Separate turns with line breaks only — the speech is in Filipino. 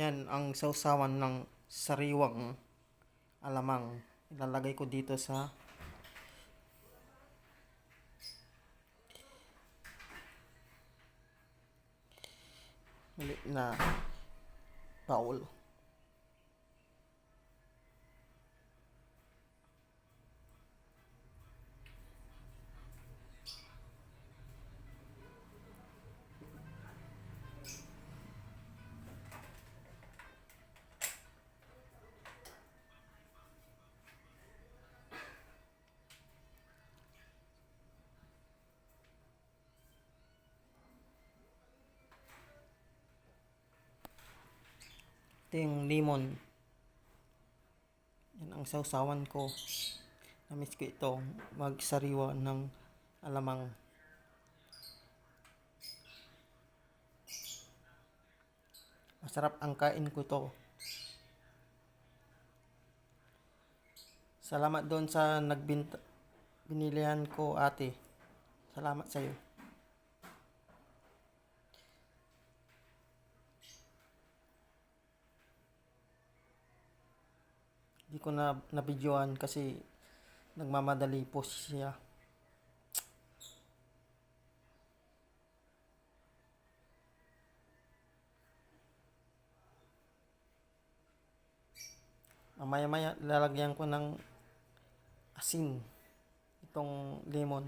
Yan ang sausawan ng sariwang alamang. Ilalagay ko dito sa na bowl. Ito yung lemon. Yan ang sausawan ko. Namiss ko ito magsariwa ng alamang. Masarap ang kain ko to. Salamat doon sa nagbinta binilihan ko ate. Salamat sa iyo. Di ko na nabidyoan kasi nagmamadali po siya. Mamaya-maya lalagyan ko ng asin itong lemon.